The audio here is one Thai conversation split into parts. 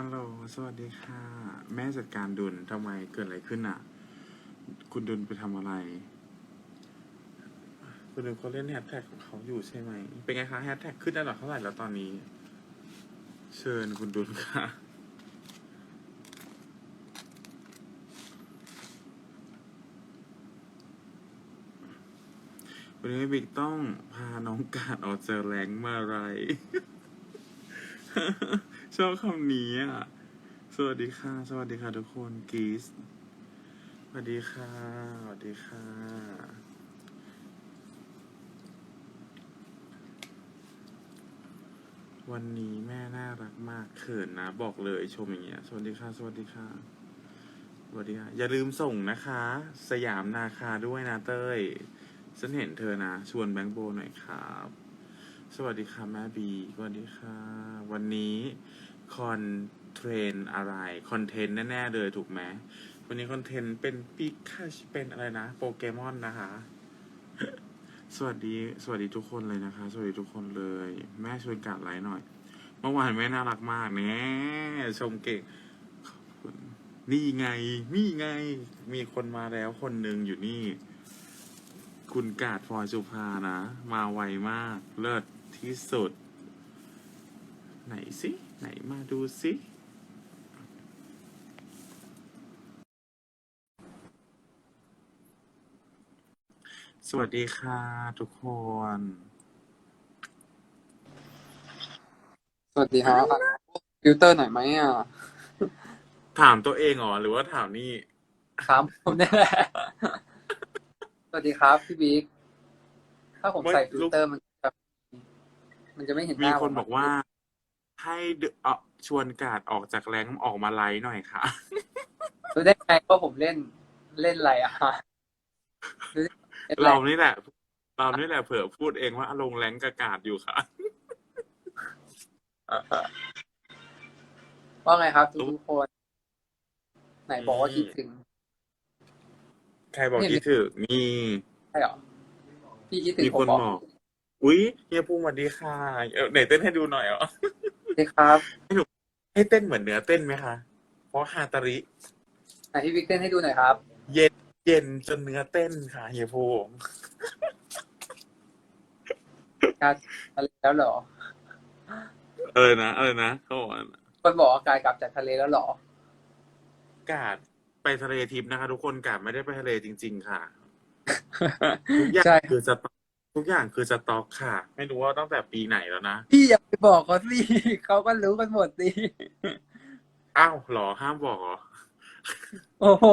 ฮัลโหล สวัสดีค่ะ แม่จัดการดุลทำไมเกิดอะไรขึ้นอะ คุณดุลไปทำอะไร คุณดุลเขาเล่นแฮชแท็กของเขาอยู่ใช่ไหม เป็นไงคะแฮชแท็กขึ้นได้หรอเท่าไหร่แล้วตอนนี้ เชิญคุณดุลค่ะ วันนี้บิ๊กต้องพาน้องกาดออกจากแรงมาอะไร ชอบคำนี้อะ สวัสดีค่ะ สวัสดีค่ะทุกคนกีสสวัสดีค่ะ สวัสดีค่ะ วันนี้แม่น่ารักมากเขินนะ บอกเลยชมอย่างเงี้ย สวัสดีค่ะ สวัสดีค่ะ สวัสดีค่ะ อย่าลืมส่งนะคะ สยามนาคาด้วยนะเต้ย ฉันเห็นเธอนะ ชวนแบงค์โบหน่อยครับ สวัสดีค่ะแม่บี สวัสดีค่ะ วันนี้ คอนเทรนอะไร คอนเทนต์แน่ ๆ เลยถูกไหมวันนี้คอนเทนต์เป็นปิคาชเป็นอะไรนะ โปเกมอนนะคะ สวัสดี สวัสดีทุกคนเลยนะคะ สวัสดีทุกคนเลย แม่ชวนกัดไลน์หน่อย เมื่อวานแม่น่ารักมากแน่ชมเก่งขอบคุณนี่ไง นี่ไง มีคนมาแล้วคนหนึ่งอยู่นี่ คุณกาดฟอยสุภานะ มาไวมาก เลิศที่สุด ไหนสิ ไหนมาดูสิสวัสดีค่ะทุกคน สวัสดีครับฟิลเตอร์หน่อยไหมอะ ถามตัวเองเหรอ หรือว่าถามนี่ครับผมนี่แหละ สวัสดีครับพี่บิ๊ก ถ้าผมใส่ไม่ฟิลเตอร์มันจะมันจะไม่เห็นหมีน้าคนผมบอกว่า ให้เดเอ่อชวนกาดออกจากแรงออกมาไลฟ์หน่อยค่ะ รู้ได้ไงว่าผมเล่นเล่นอะไรอะรู้ได้เล่นอะไรเรานี่แหละ เรานี่แหละเผื่อพูดเองว่าลงแรงกบกาดอยู่ค่ะ ว่าไงครับทุกๆคน ไหนบอกว่าคิดถึง ใครบอกเนี่ยคิดถึงมีใช่เหรอพี่คิดถึงมีผคมนบอกบอก อุ๊ยเฮียภูมิสวัสดีค่ะเออไหนเต้นให้ดูหน่อยเหรอ ใช่ครับ ให้เต้นเหมือนเนื้อเต้นไหมคะ เพราะฮาตาริ ไหนพี่บิ๊กเต้นให้ดูหน่อยครับ เย็นเย็นจนเนื้อเต้นค่ะเฮียภูมิการอะไรแล้วเหรอเออนะเออนะเขาบอกว่าคนบอกว่ากายกลับจากทะเลแล้วเหรอ กาดไปทะเลทิพย์นะคะ ทุกคนกาดไม่ได้ไปทะเลจริง ๆ ค่ะทุกอย่างใช่ คือสต็อก ทุกอย่างคือสต็อกค่ะ ไม่รู้ว่าตั้งแต่ปีไหนแล้วนะ พี่อย่าไปบอกเขาสิเขาก็รู้กันหมดสิอ้าวเหรอห้ามบอกเหรอ โอ้โห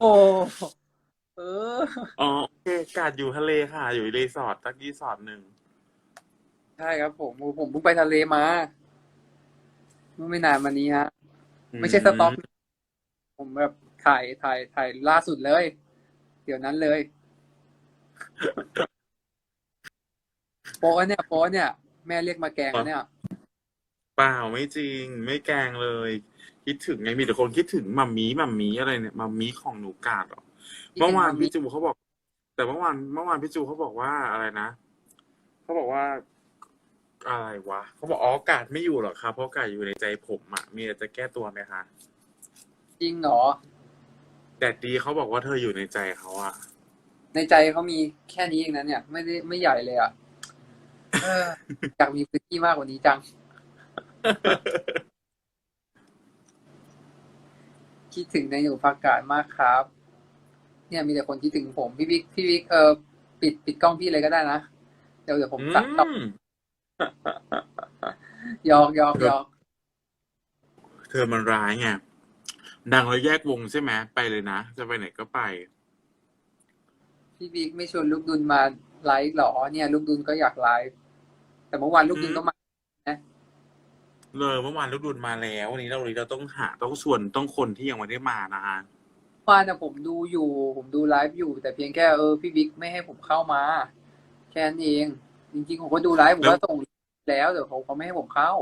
โอ้เออ อ๋อโอเคกาดอยู่ทะเลค่ะ อยู่รีสอร์ทสักรีสอร์ทหนึ่งใช่ครับผมผมเพิ่งไปทะเลมาเมื่อไม่นานมานี้ฮะ ไม่ใช่สต็อก ผมแบบถ่ายถ่ายถ่ายล่าสุดเลยเดี๋ยวนั้นเลย โป๊ะเนี่ยโป๊ะเนี่ย แม่เรียกมาแกงแล้วเนี่ยเปล่าไม่จริง ไม่แกล้งเลย คิดถึงไงมีแต่คนคิดถึงมัมมี่มัมมี่อะไรเนี่ยมัมมี่ของหนูกาดเหรอเมื่อวานพี่จูเขาบอก แต่เมื่อวานเมื่อวานพี่จูเขาบอกว่าอะไรนะเขาบอกว่าอะไรวะเขาบอกอ๋อกาดไม่อยู่หรอกครับเพราะกาดอยู่ในใจผมอะมีอะไรจะแก้ตัวไหมคะจริงเหรอ แต่ดีเขาบอกว่าเธออยู่ในใจเขาอะในใจเขามีแค่นี้เองนะเนี่ย ไม่ได้ไม่ใหญ่เลยอะเอออยากมีพื้นที่มากกว่านี้จัง คิดถึงในหนูพักกาศมากครับ เนี่ยมีแต่คนคิดถึงผม พี่บิ๊กพี่บิ๊กเออปิดปิดกล้องพี่เลยก็ได้นะ เดี๋ยวเดี๋ยวผมตัดต่ออืมหยอกหยอกหยอก เธอมันร้ายไง ดังแล้วแยกวงใช่ไหมไปเลยนะ จะไปไหนก็ไป พี่บิ๊กไม่ชวนลูกดุลมาไลฟ์หรอเนี่ย ลูกดุลก็อยากไลฟ์แต่เมื่อวานลูกดุลก็มาเลยเมื่อวานลูกดุลมาแล้ววันนี้เราวันนี้เราต้องหาต้องชวนต้องคนที่ยังไม่ได้มานะฮะเมื่อวานนะผมดูอยู่ ผมดูไลฟ์อยู่ แต่เพียงแค่เออพี่บิ๊กไม่ให้ผมเข้ามา แค่นั้นเอง จริงๆผมก็ดูไลฟ์ผมก็ส่งแล้วแต่เขาเขาไม่ให้ผมเข้า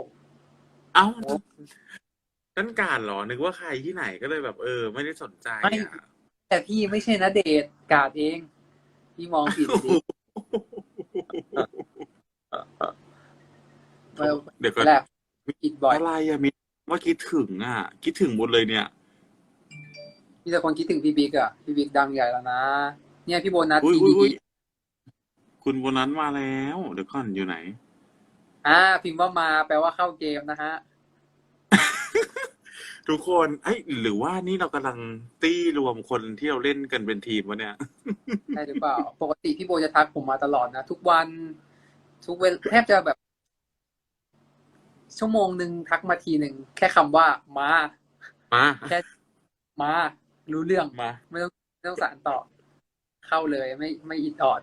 เอ้า นั่นการเหรอ นึกว่าใครที่ไหนก็เลยแบบ เออ ไม่ได้สนใจไม่อะแต่พี่ไม่ใช่นะเดทกาดเอง พี่มองผิดดิเออเดี๋ยวก่อนแหละบ่อยอะไรอะมีว่าคิดถึงอะคิดถึงหมดเลยเนี่ย มีแต่คนคิดถึงพี่บิ๊กอะพี่บิ๊กดังใหญ่แล้วนะเนี่ยพี่โบนัสอุ้ยทีอุ้ยดีอุ้ยคุณโบนัสมาแล้ว เดี๋ยวก่อนอยู่ไหน อ่าพิมพ์ว่ามาแปลว่าเข้าเกมนะฮะ ทุกคนเอ้ยหรือว่านี่เรากำลังตี้รวมคนที่เราเล่นกันเป็นทีมวะเนี่ย ใช่หรือเปล่า ปกติพี่โบจะทักผมมาตลอดนะ ทุกวัน ทุกเวลแทบจะแบบ ชั่วโมงหนึ่งทักมาทีหนึ่ง แค่คำว่ามา มาแค่มา รู้เรื่อง มา ไม่ต้องไม่ต้องสารต่อ เข้าเลยไม่ไม่อิดออด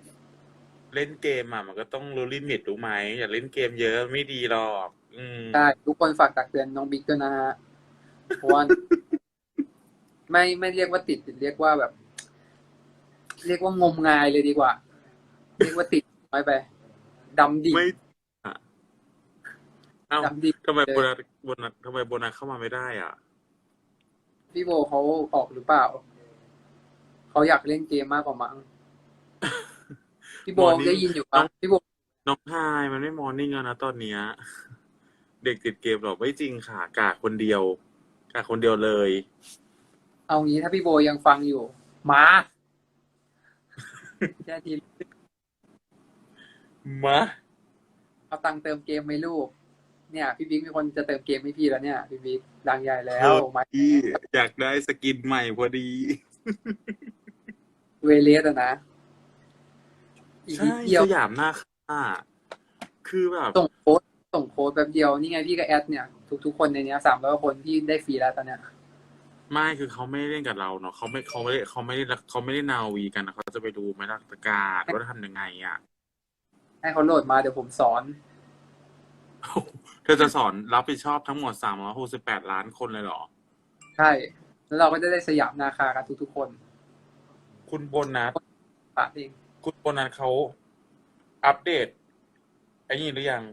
เล่นเกมอะมันก็ต้องรู้ลิมิตรู้ไหมอย่าเล่นเกมเยอะไม่ดีหรอก อืมใช่ทุกคนฝากตักเตือนน้องบิ๊กด้วยนะฮะ เพราะว่าไม่ไม่เรียกว่าติดเรียกว่าแบบ เรียกว่างมงายเลยดีกว่า เรียกว่าติดน้อยไปดำดิ่งไม่อะเอ้าดำดิ่งทำไมเลย โบนัสโบนัสทำไมโบนัสเข้ามาไม่ได้อะ พี่โบเขาออกหรือเปล่า เขาอยากเล่นเกมมากกว่ามั้งพี่โบ Morning ได้ยินอยู่น้ปะองพี่โบน้องไฮายมันไม่มอร์นิ่งแล้วนะตอนเนี้ย เด็กติดเกมหรอกไม่จริงค่ะกาคนเดียว กาคนเดียวเลย เอางี้ถ้าพี่โบยังฟังอยู่ มาแค่ทีมาเอาตังค์เติมเกมไหมลูก เนี่ย พี่บิ๊กมีคนจะเติมเกมให้พี่แล้วเนี่ย พี่บิ๊กดังใหญ่แล้เอวอมาพี่อยากได้สกินใหม่พอดี เวเลสอะนะอีกใช่นิดเดียวสยามหน้าค่าคือแบบส่งโค้ด ส่งโค้ดแบบเดียวนี่ไงพี่ก็แอดเนี่ยทุกๆคนในเนี้ยสามร้อยคนที่ได้ฟรีแล้วตอนเนี้ยไม่คือเขาไม่ได้เล่นกับเราเนาะเขาไม่เขาไม่ได้เขาไม่ได้เขาไม่ได้นาวีกันนะเขาจะไปดูไม้ลักตะการว่าทำยังไงอะให้เขาโหลดมาเดี๋ยวผมสอนเธอจะสอนรับผิดชอบทั้งหมดสามร้อยหกสิบแปดล้านคนเลยเหรอ ใช่ แล้วเราก็จะได้สยามนาคากันทุกๆคน คุณโบนัสปะเองคุณโบนัสเขาอัปเดตไอ้นี่หรือยัง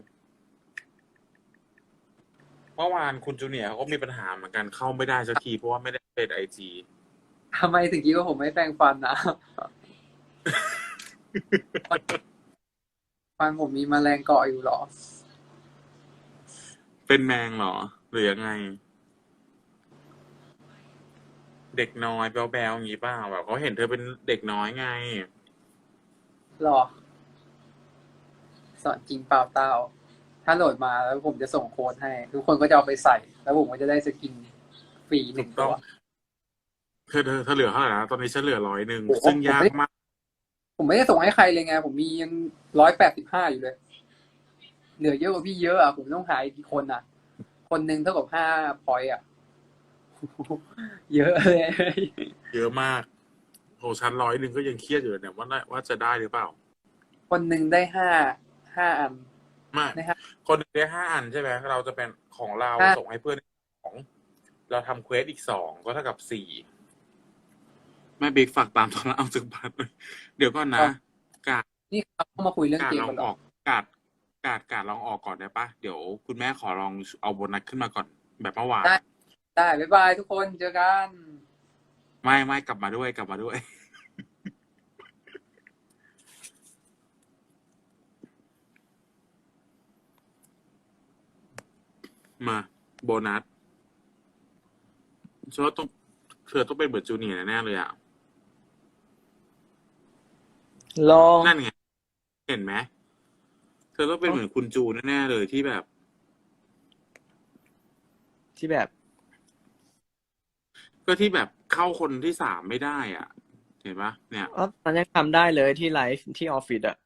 เมื่อวานคุณจูเนียร์เขาก็มีปัญหาเหมือนกันเข้าไม่ได้สักที เพราะว่าไม่ได้อัปเดตไอจีทำไมถึงคิดว่าผมไม่แปรงฟันนะ ฟันผมมีแมลงเกาะอยู่เหรอ เป็นแมงเหรอ หรือยังไง เด็กน้อยแบ๊วๆอย่างนี้เปล่าแบบเขาเห็นเธอเป็นเด็กน้อยไง หรอ สอนจริงเปล่าเต้า ถ้าโหลดมาแล้วผมจะส่งโค้ดให้ ทุกคนก็จะเอาไปใส่ แล้วผมก็จะได้สกินฟรีหนึ่งถูกต้ตัองวเธอเธอเธอเหลือเท่าไหร่นะตอนนี้ฉันเหลือร้อยหนึ่งโอ้โหซึ่งยากมาก ผมไม่ได้ส่งให้ใครเลยไง ผมมียังร้อยแปดสิบห้าอยู่เลย เหลือเยอะกว่าพี่เยอะอะผมต้องหาอีกกี่คนอะ คนหนึ่งเท่ากับห้าพอยต์อะเยอะเลย เยอะมากโอ้ฉันร้อยหนึ่งก็ยังเครียดอยู่เลยเนี่ยว่าได้ว่าจะได้หรือเปล่า คนหนึ่งได้ห้าห้าอัน ไม่นะครับ คนหนึ่งได้ห้าอันใช่ไหมเราจะเป็นของเราห้าส่งให้เพื่อนสองเราทำเควสอีกสองก็เท่ากับสี่แม่บิ๊กฝากตามตอนนั้นเอาสึกบัตรเดี๋ยวก่อนนะ กาดนี่เขาเข้ามาคุยเรื่องกาดเกมลอกันงเหรอออกกาดกาดกาดลองออกก่อนได้ปะเดี๋ยวคุณแม่ขอลองเอาโบนัสขึ้นมาก่อนแบบเมื่อวานได้ได้บ๊ายบายทุกคนเจอกัน ไม่ไม่กลับมาด้วยกลับมาด้วย มาโบนัสฉันว่าต้องเธอต้องเป็นเบิร์ดจูเนียร์แน่ๆเลยอะ ลอง นั่นไง เห็นไหม เธอต้องเป็นเหมือนคุณจูแน่ๆเลยที่แบบ ที่แบบ ก็ที่แบบเข้าคนที่สามไม่ได้อะ เห็นปะเนี่ย อ๋อตอนยังทำได้เลยที่ไลฟ์ที่ออฟฟิศอะ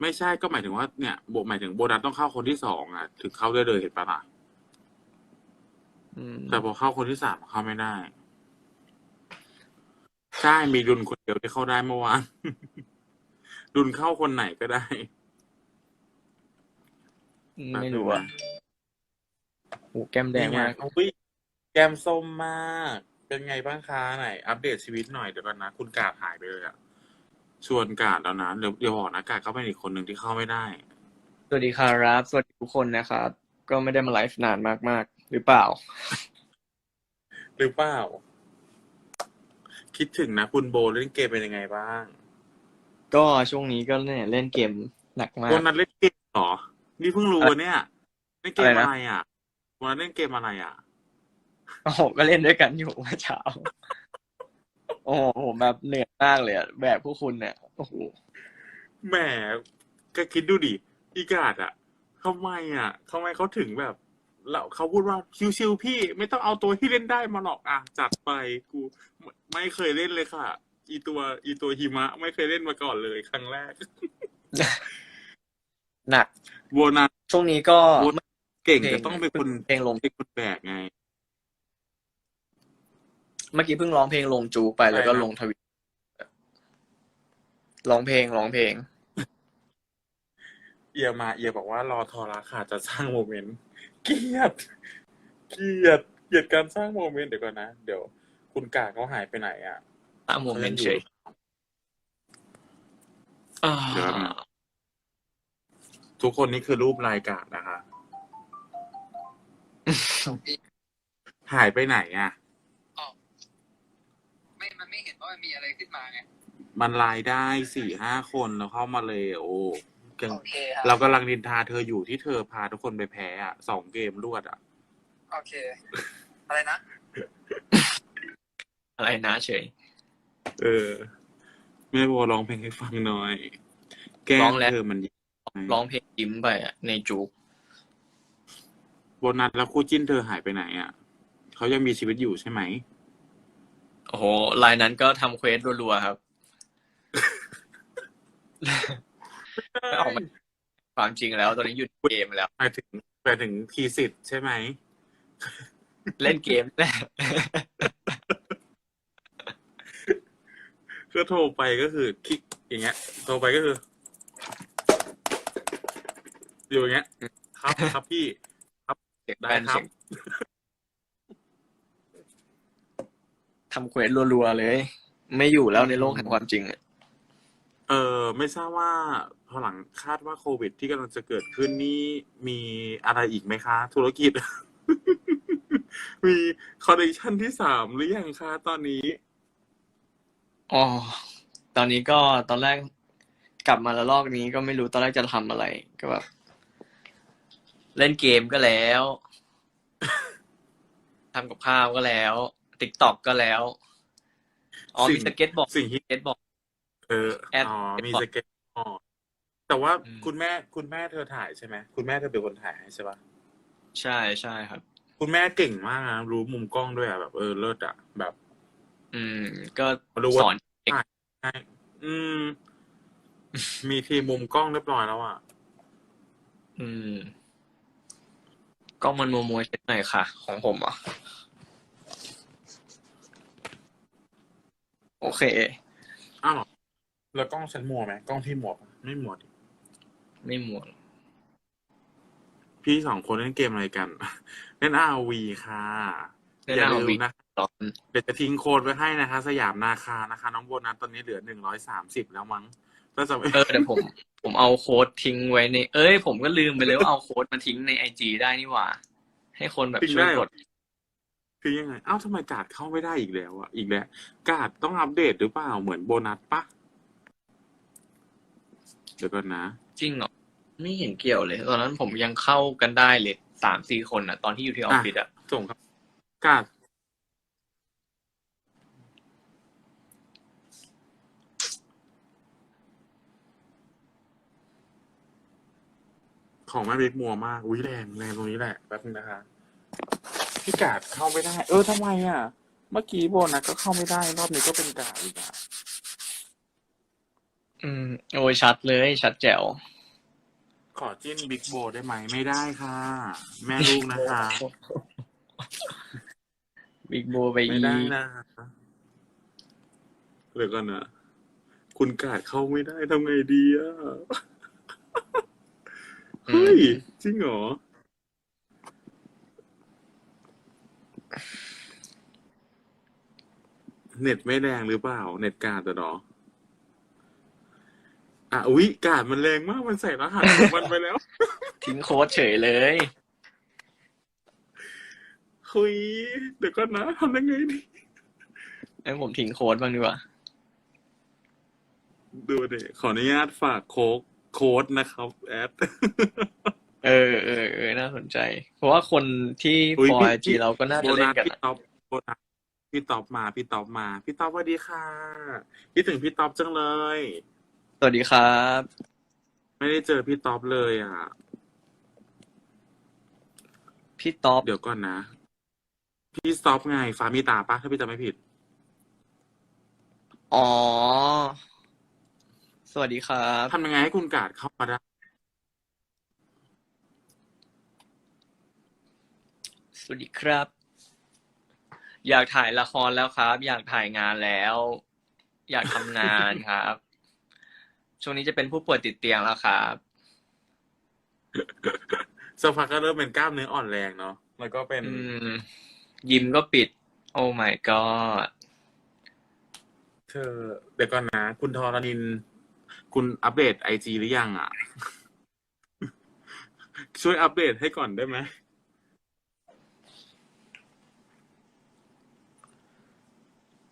ไม่ใช่ก็หมายถึงว่าเนี่ยโบหมายถึงโบนัสต้องเข้าคนที่สองอะ ถึงเข้าได้เลยเห็นปะล่ะอืมแต่พอเข้าคนที่สามเข้าไม่ได้ ใช่มีดุลคนเดียวที่เข้าได้เมื่อวาน ดุลเข้าคนไหนก็ได้อืมไม่รู้อะโอ้แก้มแดงมากนี่ไอุ๊ยแก้มส้มมาก เป็นไงบ้างคะไหน อัปเดตชีวิตหน่อยเดี๋ยวก่อนนะ คุณกาดหายไปเลยอะ ชวนกาดแล้วนะเดี๋ยวเดี๋ยวบอกนะกาดก็เป็นอีกคนหนึ่งที่เข้าไม่ได้ สวัสดีครับ สวัสดีทุกคนนะครับ ก็ไม่ได้มาไลฟ์นานมากๆ หรือเปล่า หรือเปล่า คิดถึงนะ คุณโบเล่นเกมเป็นยังไงบ้าง ก็ช่วงนี้ก็เนี่ยเล่นเกมหนักมาโบกนัสเล่นเกมเหรอ นี่เพิ่งรู้เนี่ยเล่นเกมอะไรนะอะไรอะวันนั้นเล่นเกมอะไรอะโอ้โหก็เล่นด้วยกันอยู่เมื่อเช้า โอ้โหผมแบบเหนื่อยมากเลยอะแบบพวกคุณเนี่ยโอ้โหแหมก็คิดดูดิอีกาดอะทำไมอะทำไมเขาถึงแบบเราเขาพูดว่าชิวๆพี่ ไม่ต้องเอาตัวที่เล่นได้มาหรอกอะจัดไปกูไม่ไม่เคยเล่นเลยค่ะ อีตัวอีตัวหิมะ ไม่เคยเล่นมาก่อนเลยครั้งแรก หนักโบนัสช่วงนี้ก็โบนัสเก่งเพลงจะต้องเป็นคนเพลงลง เป็นคนแบกไง เมื่อกี้เพิ่งร้องเพลงลงจูไปแล้วก็อะไรนะลงทวิตร้องเพลงร้องเพลง เอียมาเอียบอกว่ารอทอราค่ะจะสร้างโมเมนต์เกลียดเกลียดเกลียดการสร้างโมเมนต์เดี๋ยวก่อนนะ เดี๋ยว คุณกาเขาหายไปไหนอะตามโมเมนต์เฉยอ่าเดี๋ยวแป๊บนึงทุกคนนี่คือรูปรายการนะคะ หายไปไหนอะไม่ มันไม่เห็นว่ามันมีอะไรขึ้นมาไง มันรายได้สี่ห้าคนแล้วเข้ามาเลยโอ้ยังโอเคครัเราบกำลังดินทาเธออยู่ที่เธอพาทุกคนไปแพ้อะสองเกมรวดอะ โอเค อะไรนะ อะไรนะเฉย เออ แม่โบร้องเพลงให้ฟังหน่อย แก้ร้มองแล้ว เธอมันดีร้องเพลงยิ้มไปอะในจูกโบนัสแล้วคู่จิ้นเธอหายไปไหนอะเขายังมีชีวิตอยู่ใช่ไหม โอ้โหลายนั้นก็ทำเควสรัวๆครับไม่ออกมาความจริงแล้ว ตอนนี้หยุดเกมแล้ว หมายถึงหมายถึงทีสิทธ์ใช่ไหม เล่นเกมแหละก็โทรไปก็คือคลิกอย่างเงี้ย โทรไปก็คือ อยู่อย่างเงี้ย ครับครับพี่เสียงได้แบนครับ เสียง ทำเควสรัวๆเลย ไม่อยู่แล้วในโลกแห่งความจริงอะเออไม่ทราบว่าพอหลังคาดว่าโควิด ที่กำลังจะเกิดขึ้นนี่มีอะไรอีกไหมคะ ธุรกิจ มีคอลเลคชันที่สามหรือยังคะตอนนี้ อ๋อตอนนี้ก็ตอนแรกกลับมาแล้วลอกนี้ก็ไม่รู้ตอนแรกจะทำอะไรก็แบบเล่นเกมก็แล้วทำกับข้าวก็แล้ว ติ๊กต็อกก็แล้วอ๋อสิ่มีง สเก็ตบอร์ดสิ่งที่ สเก็ตบอร์ด เออแอดอ๋อมีแอดสเก็ตบอร์ดแต่ว่าอืม คุณแม่คุณแม่เธอถ่ายใช่ไหมคุณแม่เธอเป็นคนถ่ายให้ใช่ปะใช่ใช่ครับ คุณแม่เก่งมากนะรู้มุมกล้องด้วยอะแบบเออเลิศอะแบบอืม ก็รู้ว่าสอนเองใช่อืม มีทีมมุมกล้องเรียบร้อยแล้วอะอืมกล้องมันมัวมัวๆเช็ดหน่อยค่ะ ของผมอะ โอเค อ้าวเหรอแล้วกล้องฉันมัวไหมกล้องที่มัวปะไม่มัวดิไม่มัวพี่สองคนเล่นเกมอะไรกัน เล่นอาวีค่ะเล่นอย่าลื ROV มนะร้อนเดี๋ยวจะทิ้งโค้ดไว้ให้นะคะ สยามนาคานะคะ น้องโบนัสตอนนี้เหลือหนึ่งร้อยสามสิบแล้วมั้งถ้าจะไม่เออเดี๋ยวผม ผมเอาโค้ดทิ้งไว้ใน เอ้ย ผมก็ลืมไปเลยว่าเอาโค้ดมาทิ้งในไอจีได้นี่หว่า ให้คนแบบทิ้งช่วยได้เหกรอด คือยังไงเอ้าทำไมการ์ดเข้าไม่ได้อีกแล้วอะอีกแล้วการ์ดต้องอัปเดตหรือเปล่าเหมือนโบนัสปะเดี๋ยวก่อนนะ จริงเหรอไม่เห็นเกี่ยวเลย ตอนนั้นผมยังเข้ากันได้เลยสามสี่คนอะ ตอนที่อยู่ที่ออฟฟิศอะส่งครับการ์ดของแม่บิ๊กมัวมากอุ้ยแรงแรงตรงนี้แหละแป๊บนึงนะคะ พี่กาดเข้าไม่ได้ เออทำไมอะ เมื่อกี้โบนัสก็เข้าไม่ได้ รอบนี้ก็เป็นกาดอีกอะอืมโอ้ยชัดเลยชัดแจ๋วขอจิ้นบิ๊กโบได้ไหมไม่ได้ค่ะ แม่ลูกนะคะบิ๊กโบไปไม่อีได้นะคะเดี๋ยวก่อนนะคุณกาดเข้าไม่ได้ทำไงดีอะอืเฮ้ยมจริงเหรอ เน็ตไม่แรงหรือเปล่า เน็ตกาดอะเนาะอะอุ๊ยกาดมันแรงมากมันใส่รหัสของมันไปแล้ว ทิ้งโค้ดเฉยเลย คุย เดี๋ยวก่อนนะทำยังไงดีให้ผมทิ้งโค้ดบ้างดีกว่า ดูเด็ขออนุญาตฝากโค้ดโค้ดนะครับ แอดไป เออเออเออน่าสนใจ เพราะว่าคนที่อุ๊ยฟอพี่ไอจีพี่เราก็น่าโบจะเล่นันสกันพี่อะต๊อบโบนัสพี่ต๊อบมา พี่ต๊อบมา พี่ต๊อบสวัสดีค่ะคิดถึงพี่ต๊อบจังเลย สวัสดีครับ ไม่ได้เจอพี่ต๊อบเลยอะ พี่ต๊อบเดี๋ยวก่อนนะ พี่ต๊อบไงฟ้ามีตาปะถ้าพี่จำไม่ผิด อ๋อ สวัสดีครับทำยังไงให้คุณกาดเข้ามาได้ สวัสดีครับ อยากถ่ายละครแล้วครับ อยากถ่ายงานแล้ว อยากทำงานครับ ช่วงนี้จะเป็นผู้ป่วยติดเตียงแล้วครับ สักพักก็เริ่มเป็นกล้ามเนื้ออ่อนแรงเนาะแล้วก็เป็นอืม ยิมก็ปิด โอ้ my god เธอ เดี๋ยวก่อนนะ คุณทอรนิน คุณอัปเดตไอจีหรือยังอะ ช่วยอัปเดตให้ก่อนได้ไหม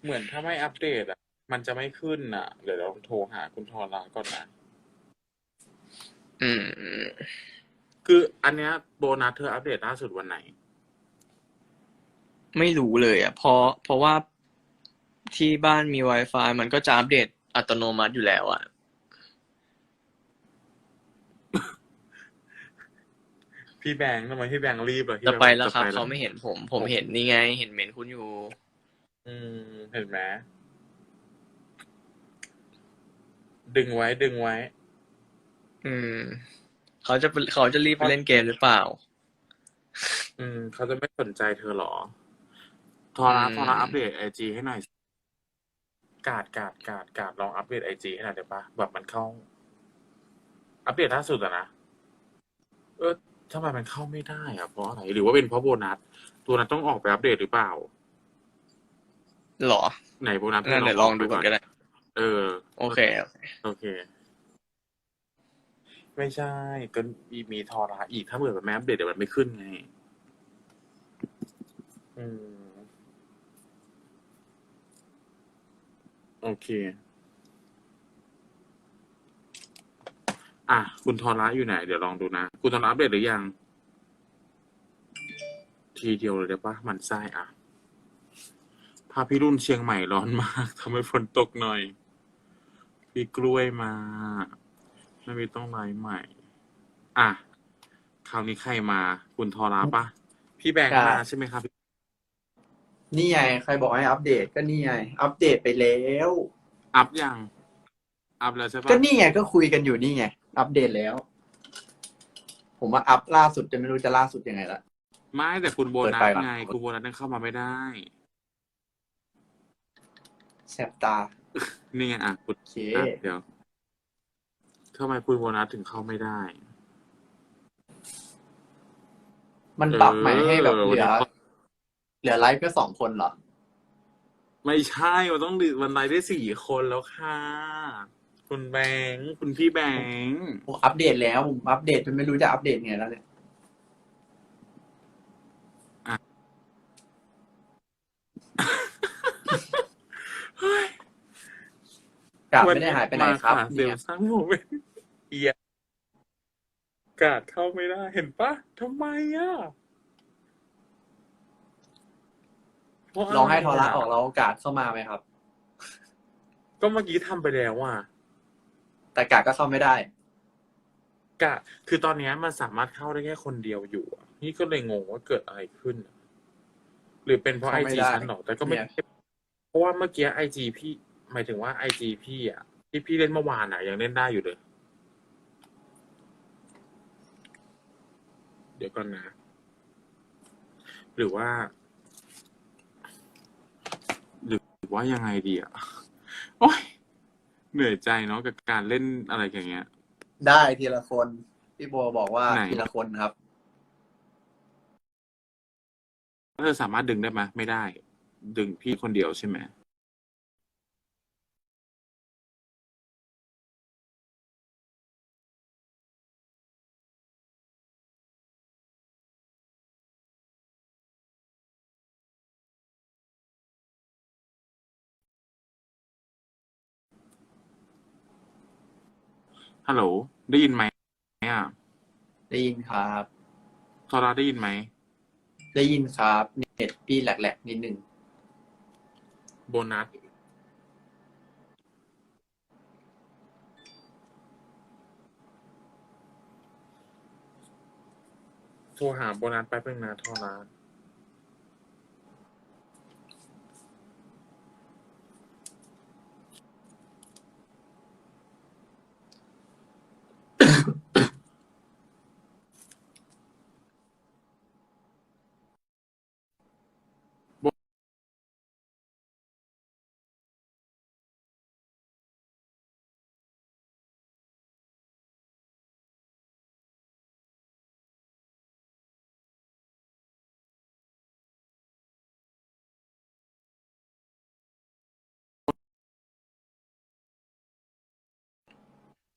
เหมือนถ้าไม่อัปเดตอะ มันจะไม่ขึ้นอะ เดี๋ยวเราโทรหาคุณทอราก่อนนะ อืม คืออันเนี้ยโบนัสเธออัปเดตล่าสุดวันไหน ไม่รู้เลยอะเพราะเพราะว่าที่บ้านมี Wi-Fi มันก็จะอัปเดตอัตโนมัติอยู่แล้วอะ พี่แบงค์ทำไมพี่แบงค์รีบอะพี่จะบงค์ไปแล้วครับจะเขาไม่เห็นผม ผมเห็นนี่ไง เห็นเมนคุณอยู่ อืม เห็นไหมดึงไว้ดึงไว้ อืม เขาจะเขาจะรีบไปเล่นเกมหรือเปล่า อืม เขาจะไม่สนใจเธอเหรอ ทอราอืมทอราอัปเดตไอจีให้หน่อย กาดกาดกาดกาดลองอัปเดตไอจีให้หน่อยได้ปะแบบมันเข้า อัปเดตล่าสุดอะนะ เออทำไมมันเข้าไม่ได้อะเพราะอะไร หรือว่าเป็นเพราะโบนัส ตัวนั้นต้องออกไปอัปเดตหรือเปล่า หรอไหนโบนัสงั้นเดี๋ยวลองดูก่อนก็ได้ เออ โอเค โอเค ไม่ใช่ ก็มีมีทอราอีกถ้าเกิดมันไม่อัปเดตเดี๋ยวมันไม่ขึ้นไง อืม โอเค อะ คุณทอระอยู่ไหน เดี๋ยวลองดูนะ คุณทอระอัปเดตหรือยัง ทีเดียวเลยได้ปะมันไส้อะ พาพี่รุ่นเชียงใหม่ร้อนมากทำให้ฝนตกหน่อย พี่กล้วยมา ไม่มีต้องไลฟ์ใหม่ อะ คราวนี้ใครมา คุณทอระปะพี่แบงค์ครับมาใช่ไหมครับ นี่ไงใครบอกให้อัปเดตก็นี่ไง อัปเดตไปแล้ว อัพยัง อัพแล้วใช่ปะก็นี่ไงก็คุยกันอยู่นี่ไง อัปเดตแล้ว ผมว่าอัปล่าสุดจะไม่รู้จะล่าสุดยังไงละ ไม่แต่คุณโบนัเปิสดไฟก่อนไง คุณโบนัสยังเข้ามาไม่ได้ แสบตา นี่ไงอะคุณโอเคอะเดี๋ยวทำไมคุณโบนัสถึงเข้าไม่ได้ มันปรับใหม่ให้แบบเออเหลือวันนี้เหลือไลฟ์แค่สองคนเหรอ ไม่ใช่มันต้องดิวันไลฟ์ได้สี่คนแล้วค่ะ คุณแบงค์คุณพี่แบงค์ ผมอัปเดตแล้วผมอัปเดตจนไม่รู้จะอัปเดตไงแล้วเนี่ย กลับไม่ได้หายไปไหนครับมาะเดี๋ยวเนี่ยสร้างโมเมนต์เอียกาดเข้าไม่ได้ เห็นปะทำไมอะเพราะะไลองให้ทอระออกแล้วโอกาสเข้ามาไหมครับ ก็เมื่อกี้ทำไปแล้วอะแต่กาดก็เข้าไม่ได้กะคือตอนเนี้ยมันสามารถเข้าได้แค่คนเดียวอยู่อะนี่ก็เลยงงว่าเกิดอะไรขึ้นอะหรือเป็นเพราะไอเข้าไม่จีได้ฉันหรอแต่ก็ไม่เนี่ยเพราะว่าเมื่อกี้ไอจีพี่ หมายถึงว่าไอจีพี่อะที่พี่เล่นเมื่อวานอะ ยังเล่นได้อยู่เลย เดี๋ยวก่อนนะ หรือว่า หรือว่ายังไงดีอะ โอ้ยเหนื่อยใจเนาะกับการเล่นอะไรอย่างเงี้ย ได้ทีละคน พี่โบบอกว่าไหน ทีละคนครับ เธอสามารถดึงได้ไหมไม่ได้ ดึงพี่คนเดียวใช่ไหม ฮัลโหล ได้ยินไหมอะได้ยินครับทอราได้ยินไหม ได้ยินครับ เน็ตพี่แหลกๆนิดนึง โบนัส โทรหาโบนัสแป๊บนึงนะทอรา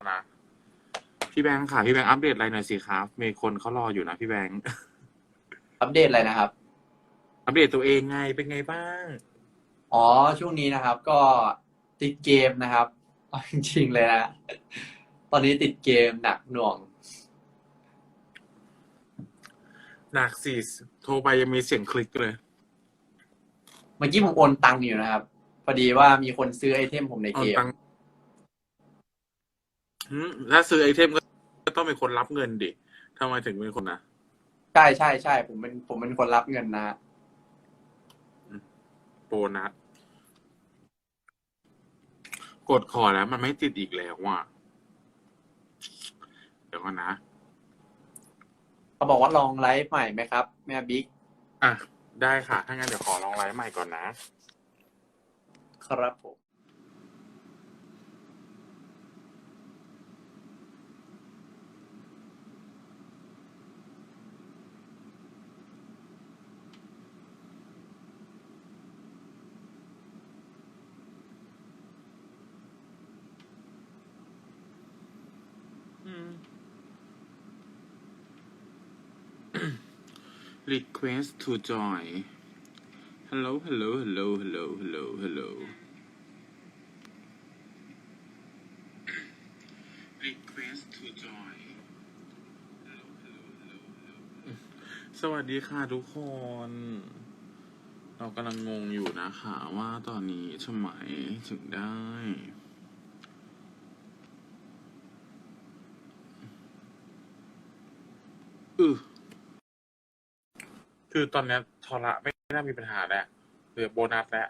นะพี่แบงค์ค่ะ พี่แบงค์อัปเดตอะไรหน่อยสิครับ มีคนเขารออยู่นะพี่แบงค์อัปเดตอะไรนะครับ อัปเดตตัวเองไงเป็นไงบ้าง อ๋อช่วงนี้นะครับ ก็ติดเกมนะครับเอาจริงๆเลยนะ ตอนนี้ติดเกมหนักหน่วง หนักสิโทรไปยังมีเสียงคลิกเลย เมื่อกี้ผมโอนตังค์อยู่นะครับ พอดีว่ามีคนซื้อไอเทมผมในเอาเกม ตังค์หืม ถ้าซื้อไอเทมก็ต้องเป็นคนรับเงินดิทำไมถึงเป็นคนนะใช่ใช่ใช่ผมเป็นผมเป็นคนรับเงินนะฮะโบนัสกดขอแล้ว มันไม่ติดอีกแล้วว่ะเดี๋ยวก่อนนะเขาบอกว่าลองไลฟ์ใหม่ไหมครับ แม่บิ๊กอะ ได้ค่ะ ถ้างั้นเดี๋ยวขอลองไลฟ์ใหม่ก่อนนะ ครับผม request to join hello hello hello hello hello hello request to join สวัสดีค่ะทุกคน เรากำลังงงอยู่นะคะว่าตอนนี้ทำไมถึงได้ อือ คือตอนเนี้ยทอระไม่น่ามีปัญหาแล้วเหลือโบนัสแล้ว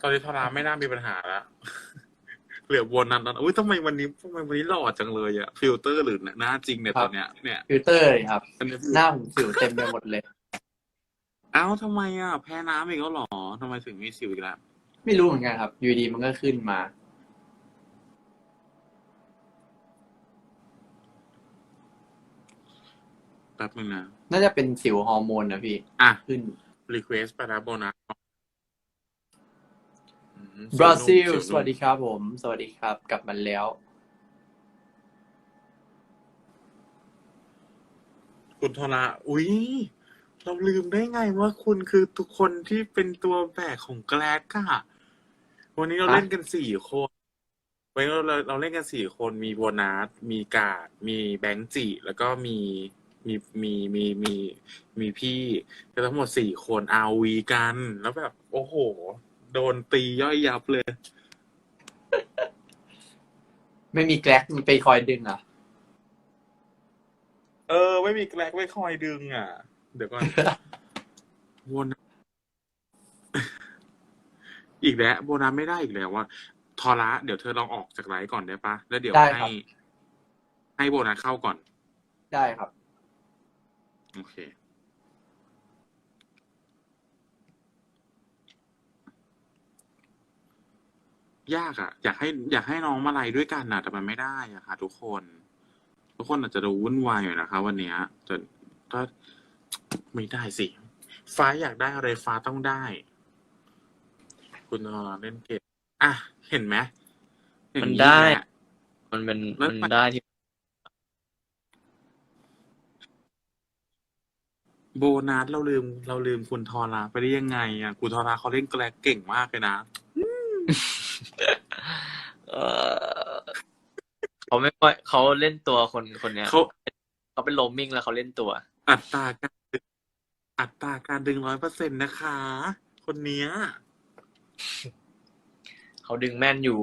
ตอนนี้ทอระไม่น่ามีปัญหาแล้วเหลือโบนัสแล้วอุ้ยทำไมวันนี้ทำไมวันนี้หล่อจังเลยอะฟิลเตอร์หรือหน้าจริงเนี่ยตอนเนี้ยเนี่ยฟิลเตอร์เลยครับ อันนี้หน้าผมสิวเต็มไปหมดเลย เอ้าทำไมอะแพ้น้ำอีกแล้วเหรอทำไมถึงมีสิวอีกแล้วไม่รู้เหมือนกันครับ อยู่ดีมันก็ขึ้นมา แป๊บนึงนะ น่าจะเป็นสิวฮอร์โมนนะพี่ อะ ขึ้น รีเควสไปแล้วโบนัสอืมบราซิลเยวนุ่มสวัสดีครับผม สวัสดีครับ กลับมาแล้ว คุณธระอุ๊ย เราลืมได้ไงว่าคุณคือทุกคนที่เป็นตัวแบกของแกลกอะวันนี้เราฮะเล่นกันสี่คนวันนี้เราเราเราเล่นกันสี่คนมีโบนัส มีกาด มีแบงค์จิ แล้วก็มี มีมีมีมีมีพี่ก็ทั้งหมดสี่คนอาวีกัน แล้วแบบ โอ้โห โดนตีย่อยยับเลย ไม่มีแกล็กมันไปคอยดึงอะ เออ ไม่มีแกลกไม่คอยดึงอะ เดี๋ยวก่อนโบนัสอีกแล้วโบนัสไม่ได้อีกแล้วว่าทอระเดี๋ยวเธอลองออกจากไลฟ์ก่อนได้ปะแล้วเดี๋ยวได้ครัให้บให้โบนัสเข้าก่อน ได้ครับ โอเค ยากอะอยากให้อยากให้น้องมาไลฟ์ด้วยกันนะแต่มันไม่ได้อะค่ะ ทุกคน ทุกคนอาจจะดูวุ่นวายอยู่นะคะ วันเนี้ยแต่ก็ไม่ได้สิ ฟ้าอยากได้อะไรฟ้าต้องได้ คุณนอนเล่นเกมอะ เห็นไหมอย่างมันได้แหละมันเป็นแล้วมันมันได้ที่ โบนัสเราลืม เราลืมคุณทอราไปได้ยังไง อะ คุณทอราเขาเล่นแกลกเก่งมากเลยนะเออเขาไม่ค่อยเขาเล่นตัวคนคนเนี้ยเขาเขาเป็นโรมมิ่งแล้วเขาเล่นตัว อัตราการดึงอัตราการดึงร้อยเปอร์เซ็นต์นะคะ คนเนี้ยเขาดึงแม่นอยู่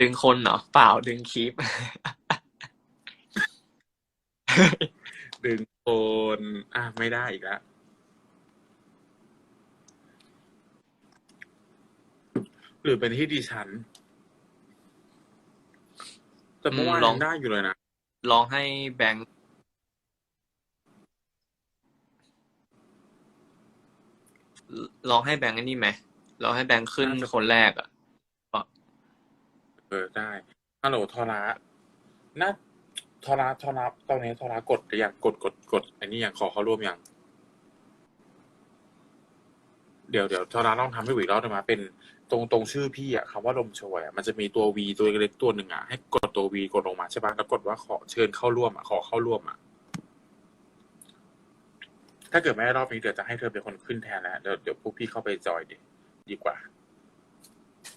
ดึงคนเหรอเปล่าดึงคลิป ดึงโอนอะไม่ได้อีกแล้วหรือเป็นที่ดิฉัน แต่เมื่อวานอืมลอง ยังได้อยู่เลยนะ ลองให้แบงค์ลองให้แบงค์ไอ้นี่ไหมลองให้แบงค์ขึ้นน่าจะคนแรกอะ เออได้ฮัลโหลทอระนะ ทอระทอระตอนนี้ทอระกดหรือยังกดกดกดอันนี้ยังขอเขาร่วมยังเดี๋ยวเดี๋ยวทอระลองทำให้อีกรอบได้ไหมเป็น ตรงตรงชื่อพี่อะคำว่าลมโชยอะมันจะมีตัว V ตัวเล็กตัวหนึ่งอะให้กดตัว V กดลงมาใช่ปะแล้วกดว่าขอเชิญเข้าร่วมอะขอเข้าร่วมอะถ้าเกิดไม่ได้รอบนี้เดี๋ยวจะให้เธอเป็นคนขึ้นแทนแล้วเดี๋ยวเดี๋ยวพวกพี่เข้าไปจอยดีดีกว่า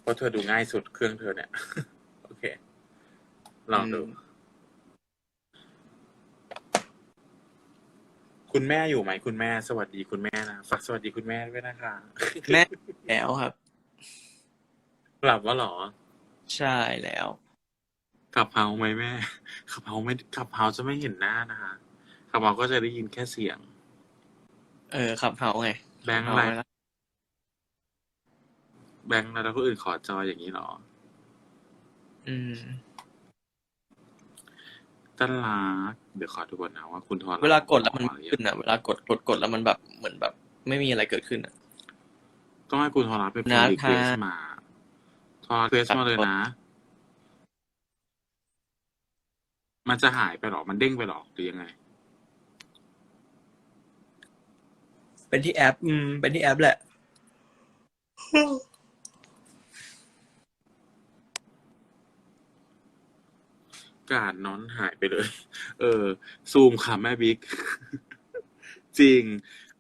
เพราะเธอดูง่ายสุดเครื่องเธอเนี่ย โอเค ลองดู อืม คุณแม่อยู่ไหมคุณแม่ สวัสดีคุณแม่นะฝากสวัสดีคุณแม่ด้วยนะคะแม่แล้วครับ หลับว่าหรอ ใช่แล้วขับเฮาไหมแม่ขับเฮาไม่ขับเฮาจะไม่เห็นหน้านะคะขับเฮาก็จะได้ยินแค่เสียง เออขับเฮาไงแบงค์ขัอะไรเฮาแล้วแบงค์อะไรแล้วคนอื่นขอจอยอย่างนี้หรอ อืม ตั้นรักเดี๋ยวขอดูก่อนนะว่าคุณทอนเวลากดแล้วมันขอหรือยัขึ้งนอะ เวลากดกดกดแล้วมันแบบเหมือนแบบ ไม่มีอะไรเกิดขึ้นอะต้องให้คุณทอรัเป็นคนนะรีเควสคะมา ทอรัเควสมาเลยนะ มันจะหายไปหรอ มันเด้งไปหรอหรือยังไง เป็นที่แอป อืม เป็นที่แอปแหละ การนอนหายไปเลย เออ ซูมค่ะแม่บิ๊ก จริง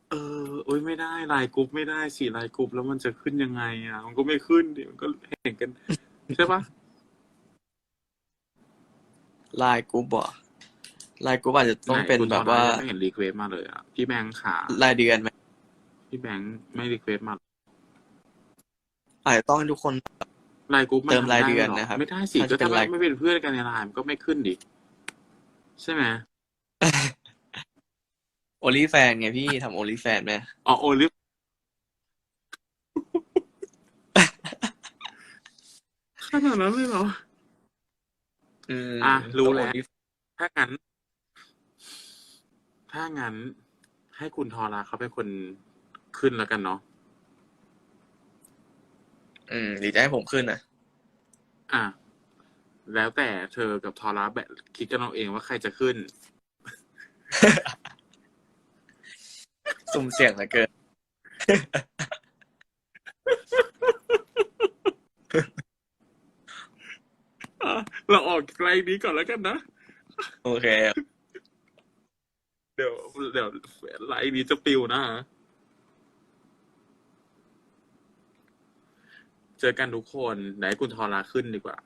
เออ โอ้ยไม่ได้ไลน์กรุ๊ปไม่ได้สิไลน์กรุ๊ปแล้วมันจะขึ้นยังไง อะ มันก็ไม่ขึ้นดิมันก็เห็นกัน ใช่ปะไลน์กรุ๊ปบ่ไลน์กรุ๊ปอาจจะต้องเป็นไหคุณแบบว่าทอนไม่เห็นรีเควสมาเลยอะพี่แบงค์ค่ะรายเดือนไหมพี่แบงค์ไม่รีเควสมาอาจจะต้องให้ทุกคน ไลน์กรุ๊ปมันเติมรายทำไเดือนหนะครับไม่ได้สิถ้าก็จะเป็นถ้าราย ไม่เป็นเพื่อนกันในไลน์มันก็ไม่ขึ้นดิใช่ไหมโอลิแฟนไงพี่ทำโอลิแฟนไหมอ๋อโอลิฟขนาดนั้นเลยเหรอ อืมอะรู้แล้วต้อง OnlyFans ถ้างั้น ถ้างั้น ให้คุณทอราเขาเป็นคนขึ้นแล้วกันเนาะ อืมหรือจะให้ผมขึ้นอะอะ แล้วแต่เธอกับทอราแบบคิดกันเอาเองว่าใครจะขึ้น สุ่มเสี่ยงเหลือเกิน อะเราออกไกลนี้ก่อนแล้วกันนะ โอเค เดี๋ยวเดี๋ยวไลน์นี้จะปิวนะฮะ เจอกันทุกคนไหนคุณทอราขึ้นดีกว่า